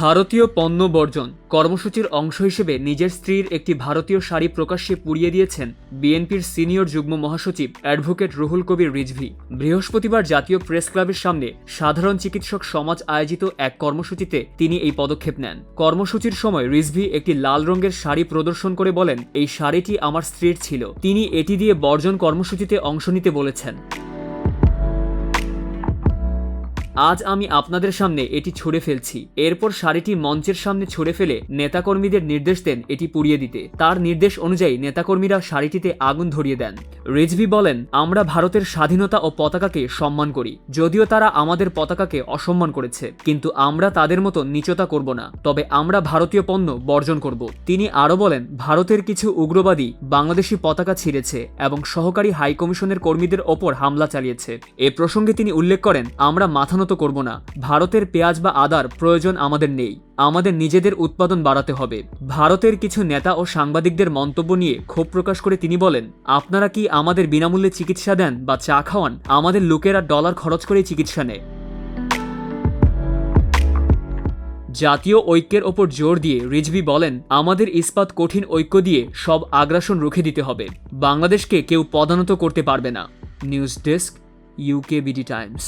ভারতীয় পণ্য বর্জন কর্মসূচির অংশ হিসেবে নিজের স্ত্রীর একটি ভারতীয় শাড়ি প্রকাশ্যে পুড়িয়ে দিয়েছেন বিএনপির সিনিয়র যুগ্ম মহাসচিব অ্যাডভোকেট রুহুল কবির রিজভি। বৃহস্পতিবার জাতীয় প্রেস ক্লাবের সামনে সাধারণ চিকিৎসক সমাজ আয়োজিত এক কর্মসূচিতে তিনি এই পদক্ষেপ নেন। কর্মসূচির সময় রিজভি একটি লাল রঙের শাড়ি প্রদর্শন করে বলেন, এই শাড়িটি আমার স্ত্রীর ছিল। তিনি এটি দিয়ে বর্জন কর্মসূচিতে অংশ নিতে বলেছেন। আজ আমি আপনাদের সামনে এটি ছুড়ে ফেলছি। এরপর শাড়িটি মঞ্চের সামনে ছুড়ে ফেলে নেতাকর্মীদের নির্দেশ দেন এটি পুড়িয়ে দিতে। তার নির্দেশ অনুযায়ী নেতাকর্মীরা শাড়িটিতে আগুন ধরিয়ে দেন। রিজভি বলেন, আমরা ভারতের স্বাধীনতা ও পতাকাকে সম্মান করি। যদিও তারা আমাদের পতাকাকে অসম্মান করেছে, কিন্তু আমরা তাদের মতো নিচতা করব না। তবে আমরা ভারতীয় পণ্য বর্জন করব। তিনি আরও বলেন, ভারতের কিছু উগ্রবাদী বাংলাদেশি পতাকা ছিঁড়েছে এবং সহকারী হাইকমিশনের কর্মীদের ওপর হামলা চালিয়েছে। এ প্রসঙ্গে তিনি উল্লেখ করেন, আমরা মাথা নত করব না। ভারতের পেঁয়াজ বা আদার প্রয়োজন আমাদের নেই। আমাদের নিজেদের উৎপাদন বাড়াতে হবে। ভারতের কিছু নেতা ও সাংবাদিকদের মন্তব্য নিয়ে ক্ষোভ প্রকাশ করে তিনি বলেন, আপনারা কি আমাদের বিনামূল্যে চিকিৎসা দেন বা চা খাওয়ান? আমাদের লোকেরা ডলার খরচ করে চিকিৎসা নেয়। জাতীয় ঐক্যের ওপর জোর দিয়ে রিজভি বলেন, আমাদের ইস্পাত কঠিন ঐক্য দিয়ে সব আগ্রাসন রুখে দিতে হবে। বাংলাদেশকে কেউ পদানত করতে পারবে না। News desk UK BD times